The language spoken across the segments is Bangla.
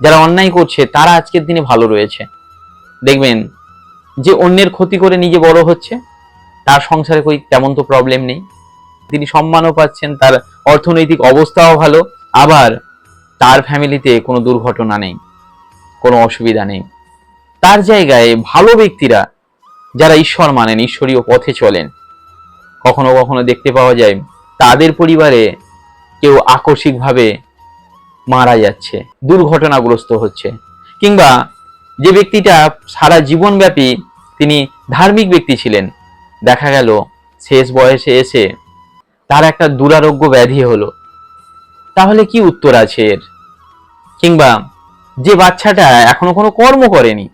যারা অন্যায় করছে, তারা আজকের দিনে ভালো রয়েছে। দেখবেন, যে অন্যের ক্ষতি করে নিজে বড় হচ্ছে, তার সংসারে কই তেমন তো প্রবলেম নেই। তিনি সম্মানও পাচ্ছেন, তার অর্থনৈতিক অবস্থাও ভালো, আবার তার ফ্যামিলিতে কোনো দুর্ঘটনা নেই, কোনো অসুবিধা নেই। তার জায়গায় ভালো ব্যক্তিরা, যারা ঈশ্বর মানেন, ঈশ্বরীয় পথে চলেন, কখনো কখনো দেখতে পাওয়া যায়, তাদের পরিবারে কেউ আকস্মিকভাবে মারা যাচ্ছে, দুর্ঘটনাগ্রস্ত হচ্ছে। কিংবা যে ব্যক্তিটা সারা জীবনব্যাপী তিনি ধার্মিক ব্যক্তি ছিলেন, দেখা গেল শেষ বয়সে এসে তার একটা দুরারোগ্য ব্যাধি হলো। তাহলে কি উত্তর আছে এর? কিংবা যে বাচ্চাটা এখনও কোনো কর্ম করেনি,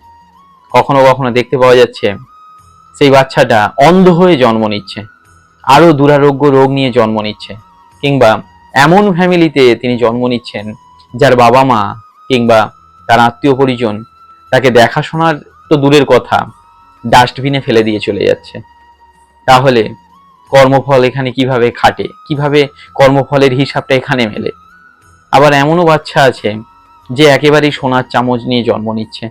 কখনো কখনো দেখতে পাওয়া যাচ্ছে সেই বাচ্চাটা অন্ধ হয়ে জন্ম নিচ্ছে আরও দুরারোগ্য রোগ নিয়ে জন্ম নিচ্ছে, কিংবা এমন ফ্যামিলিতে তিনি জন্ম নিচ্ছেন যার বাবা মা কিংবা তার আত্মীয় পরিজন তাকে দেখাশোনার তো দূরের কথা ডাস্টবিনে ফেলে দিয়ে চলে যাচ্ছে। তাহলে কর্মফল এখানে কীভাবে খাটে? কীভাবে কর্মফলের হিসাবটা এখানে মেলে? আবার এমনও বাচ্চা আছে যে একেবারেই সোনার চামচ নিয়ে জন্ম নিচ্ছে।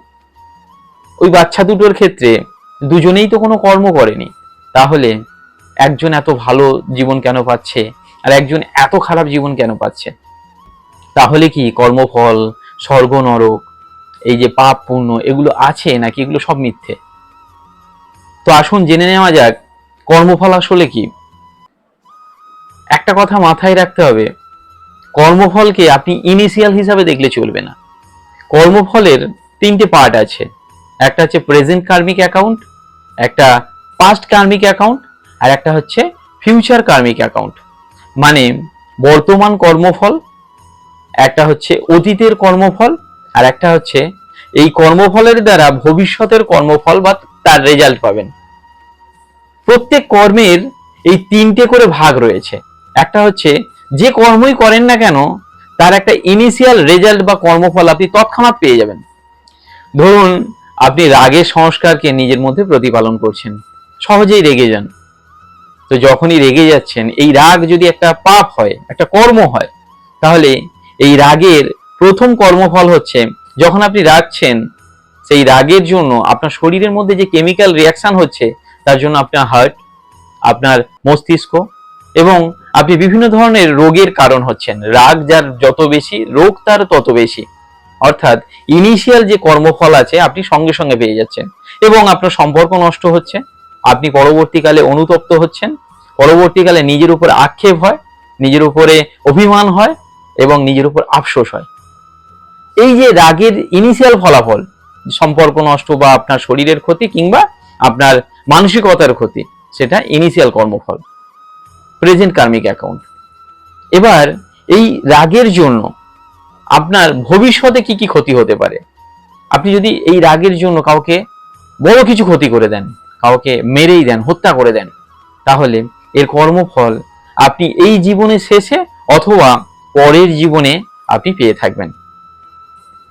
ওই বাচ্চা দুটোর ক্ষেত্রে দুজনেই তো কোনো কর্ম করেনি। তাহলে একজন এত ভালো জীবন কেন পাচ্ছে? আর একজন এত খারাপ জীবন কেন পাচ্ছে? তাহলে কি কর্মফল স্বর্গ নরক এই যে পাপ পুণ্য, এগুলো আছে নাকি এগুলো সব মিথ্যে? তো আসুন জেনে নেওয়া যাক, কর্মফল আসলে কি? একটা কথা মাথায় রাখতে হবে, কর্মফলকে আপনি ইনিশিয়াল হিসাবে দেখলে চলবে না। কর্মফলের তিনটে পার্ট আছে, একটা হচ্ছে প্রেজেন্ট কার্মিক অ্যাকাউন্ট, একটা পাস্ট কার্মিক অ্যাকাউন্ট, আর একটা হচ্ছে ফিউচার কার্মিক অ্যাকাউন্ট। মানে বর্তমান কর্মফল একটা হচ্ছে অতীতের কর্মফল আর একটা হচ্ছে এই কর্মফলের দ্বারা ভবিষ্যতের কর্মফল বা তার রেজাল্ট পাবেন। প্রত্যেক কর্মের এই তিনটে করে ভাগ রয়েছে। একটা হচ্ছে যে কর্মই করেন না কেন, তার একটা ইনিশিয়াল রেজাল্ট বা কর্মফল আপনি তৎক্ষণাৎ পেয়ে যাবেন। ধরুন, আপনি রাগের সংস্কারকে নিজের মধ্যে প্রতিপালন করছেন, সহজেই রেগে যান। তো যখনই রেগে যাচ্ছেন, এই রাগ যদি একটা পাপ হয়, একটা কর্ম হয়, তাহলে এই রাগের প্রথম কর্মফল হচ্ছে যখন আপনি রাগছেন, সেই রাগের জন্য আপনার শরীরের মধ্যে যে কেমিক্যাল রিয়াকশন হচ্ছে, তার জন্য আপনার হার্ট আপনার মস্তিষ্ক এবং আপনি বিভিন্ন ধরনের রোগের কারণ হচ্ছেন। রাগ যার যত বেশি, রোগ তার তত বেশি। অর্থাৎ ইনিশিয়াল যে কর্মফল আছে, আপনি সঙ্গে সঙ্গে পেয়ে যাচ্ছেন এবং আপনার সম্পর্ক নষ্ট হচ্ছে, আপনি পরবর্তীকালে অনুতপ্ত হচ্ছেন, পরবর্তীকালে নিজের উপর আক্ষেপ হয়, নিজের উপরে অভিমান হয় এবং নিজের উপর আফসোস হয়। এই যে রাগের ইনিশিয়াল ফলাফল, সম্পর্ক নষ্ট বা আপনার শরীরের ক্ষতি কিংবা আপনার মানসিকতার ক্ষতি, সেটা ইনিশিয়াল কর্মফল। প্রেজেন্ট কার্মিক অ্যাকাউন্ট এবার এই রাগের জন্য আপনার ভবিষ্যতে কি কি ক্ষতি হতে পারে? আপনি যদি এই রাগের জন্য কাউকে বড় কিছু ক্ষতি করে দেন, কাউকে মেরেই দেন, হত্যা করে দেন, তাহলে এর কর্মফল আপনি এই জীবনে শেষে অথবা পরের জীবনে আপনি পেয়ে থাকবেন।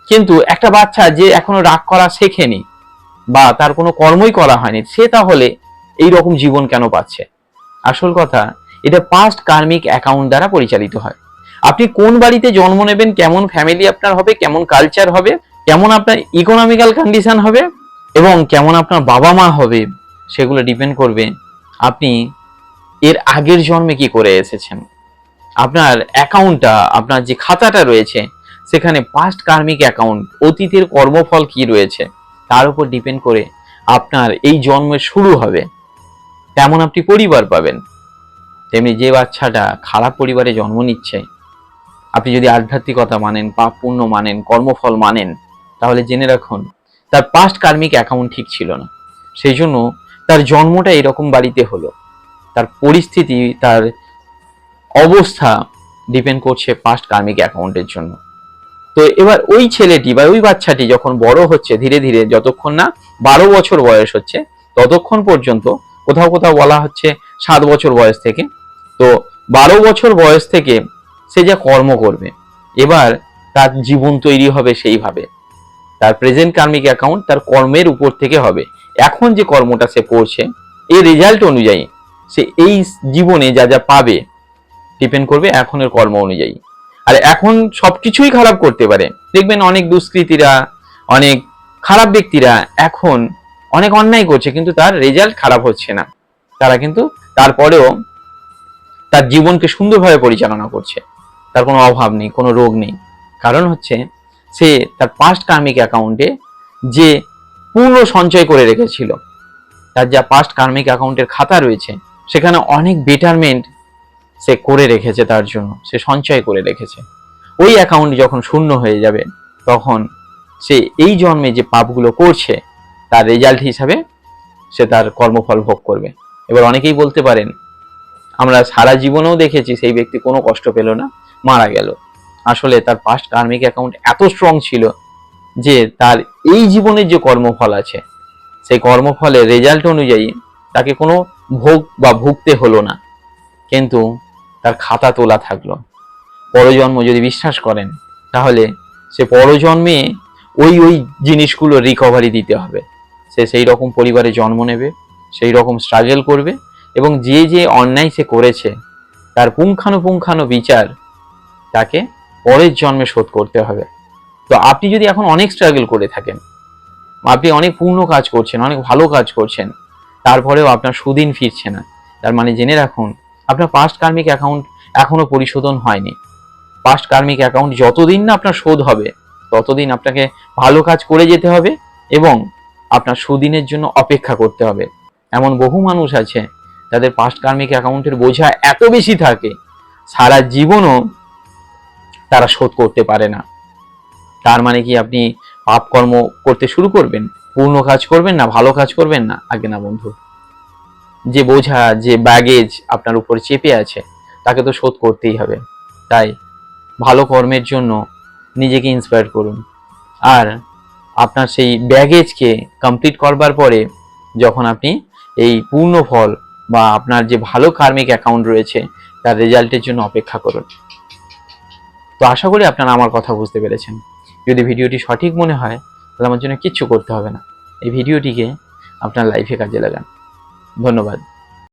কিন্তু একটা বাচ্চা যে এখনও রাগ করা শেখেনি বা তার কোনো কর্মই করা হয়নি, সে তাহলে এই রকম জীবন কেন পাচ্ছে? আসল কথা, এটা পাস্ট কার্মিক অ্যাকাউন্ট দ্বারা পরিচালিত হয়। আপনি কোন বাড়িতে জন্ম নেবেন, কেমন ফ্যামিলি আপনার হবে, কেমন কালচার হবে, কেমন আপনার ইকোনমিক্যাল কন্ডিশন হবে এবং কেমন আপনার বাবা মা হবে, সেগুলো ডিপেন্ড করবে আপনি এর আগের জন্মে কি করে এসেছেন। আপনার অ্যাকাউন্টটা আপনার যে খাতাটা রয়েছে, সেখানে পাস্ট কার্মিক অ্যাকাউন্ট অতীতের কর্মফল কি রয়েছে, তার উপর ডিপেন্ড করে আপনার এই জন্মের শুরু হবে। তেমন আপনি পরিবার পাবেন। তেমনি যে বাচ্চাটা খারাপ পরিবারে জন্ম নিচ্ছে, আপনি যদি আধ্যাত্মিকতা মানেন, পাপ পুণ্য মানেন, কর্মফল মানেন, তাহলে জেনে রাখুন, তার পাস্ট কার্মিক অ্যাকাউন্ট ঠিক ছিল না। সেই জন্য তার জন্মটা এরকম বাড়িতে হলো। তার পরিস্থিতি, তার অবস্থা ডিপেন্ড করছে পাস্ট কার্মিক অ্যাকাউন্টের জন্য। তো এবার ওই ছেলেটি বা ওই বাচ্চাটি যখন বড় হচ্ছে, ধীরে ধীরে যতক্ষণ না বারো বছর বয়স হচ্ছে, ততক্ষণ পর্যন্ত কোথাও কোথাও বলা হচ্ছে সাত বছর বয়স থেকে। তো বারো বছর বয়স থেকে সে যা কর্ম করবে, এবার তার জীবন তৈরি হবে সেইভাবে। তার প্রেজেন্ট কার্মিক অ্যাকাউন্ট তার কর্মের উপর থেকে হবে। এখন যে কর্মটা সে করছে, এর রেজাল্ট অনুযায়ী সে এই জীবনে যা যা পাবে ডিপেন্ড করবে এখনের কর্ম অনুযায়ী। আর এখন সবকিছুই খারাপ করতে পারে। দেখবেন অনেক দুষ্কৃতীরা, অনেক খারাপ ব্যক্তিরা এখন অনেক অন্যায় করছে, কিন্তু তার রেজাল্ট খারাপ হচ্ছে না। তারা কিন্তু তারপরেও তার জীবনকে সুন্দরভাবে পরিচালনা করছে। তার কোনো অভাব নেই, কোনো রোগ নেই। কারণ হচ্ছে, সে তার পাস্ট কার্মিক অ্যাকাউন্টে যে পূর্ণ সঞ্চয় করে রেখেছিল, তার যা পাস্ট কার্মিক অ্যাকাউন্টের খাতা রয়েছে, সেখানে অনেক বেটারমেন্ট সে করে রেখেছে তার জন্য, সে সঞ্চয় করে রেখেছে। ওই অ্যাকাউন্ট যখন শূন্য হয়ে যাবে, তখন সে এই জন্মে যে পাপগুলো করছে, তার রেজাল্ট হিসাবে সে তার কর্মফল ভোগ করবে। এবার অনেকেই বলতে পারেন, আমরা সারা জীবনেও দেখেছি সেই ব্যক্তি কোনো কষ্ট পেল না, মারা গেল। আসলে তার পাস্ট কার্মিক অ্যাকাউন্ট এত স্ট্রং ছিল যে তার এই জীবনের যে কর্মফল আছে, সেই কর্মফলের রেজাল্ট অনুযায়ী তাকে কোনো ভোগ বা ভুগতে হলো না। কিন্তু তার খাতা তোলা থাকল। পরজন্ম যদি বিশ্বাস করেন, তাহলে সে পরজন্মে ওই ওই জিনিসগুলো রিকভারি দিতে হবে। সে সেই রকম পরিবারে জন্ম নেবে, সেই রকম স্ট্রাগল করবে এবং যে যে অন্যায় সে করেছে, তার পুঙ্খানুপুঙ্খানু বিচার তাকে পরের জন্মে শোধ করতে হবে। তো আপনি যদি এখন অনেক স্ট্রাগল করে থাকেন, আপনি অনেক পূর্ণ কাজ করছেন, অনেক ভালো কাজ করছেন, তারপরেও আপনার সুদিন ফিরছে না। তার মানে জেনে রাখুন আপনার পাস্ট কার্মিক অ্যাকাউন্ট এখনও পরিশোধন হয়নি। পাস্ট কার্মিক অ্যাকাউন্ট যতদিন না আপনার শোধ হবে, ততদিন আপনাকে ভালো কাজ করে যেতে হবে এবং আপনার সুদিনের জন্য অপেক্ষা করতে হবে। এমন বহু মানুষ আছে, যাদের পাস্ট কার্মিক অ্যাকাউন্টের বোঝা এত বেশি থাকে, সারা জীবনও তারা শোধ করতে পারে না। তার মানে কি আপনি পাপ কর্ম করতে শুরু করবেন? পূর্ণ কাজ করবেন না, ভালো কাজ করবেন না? আগে না বন্ধু। যে বোঝা, যে ব্যাগেজ আপনার উপর চেপে আছে, তাকে তো শোধ করতেই হবে। তাই ভালো কর্মের জন্য নিজেকে ইন্সপায়ার করুন। আর আপনার সেই ব্যাগেজকে কমপ্লিট করবার পরে যখন আপনি এই পূর্ণ ফল বা আপনার যে ভালো কার্মিক অ্যাকাউন্ট রয়েছে, তার রেজাল্টের জন্য অপেক্ষা করুন। তো আশা করি আপনারা আমার কথা বুঝতে পেরেছেন। যদি ভিডিওটি সঠিক মনে হয়, তাহলে আমার জন্য কিচ্ছু করতে হবে না। এই ভিডিওটিকে আপনার লাইফে কাজে লাগান। ধন্যবাদ।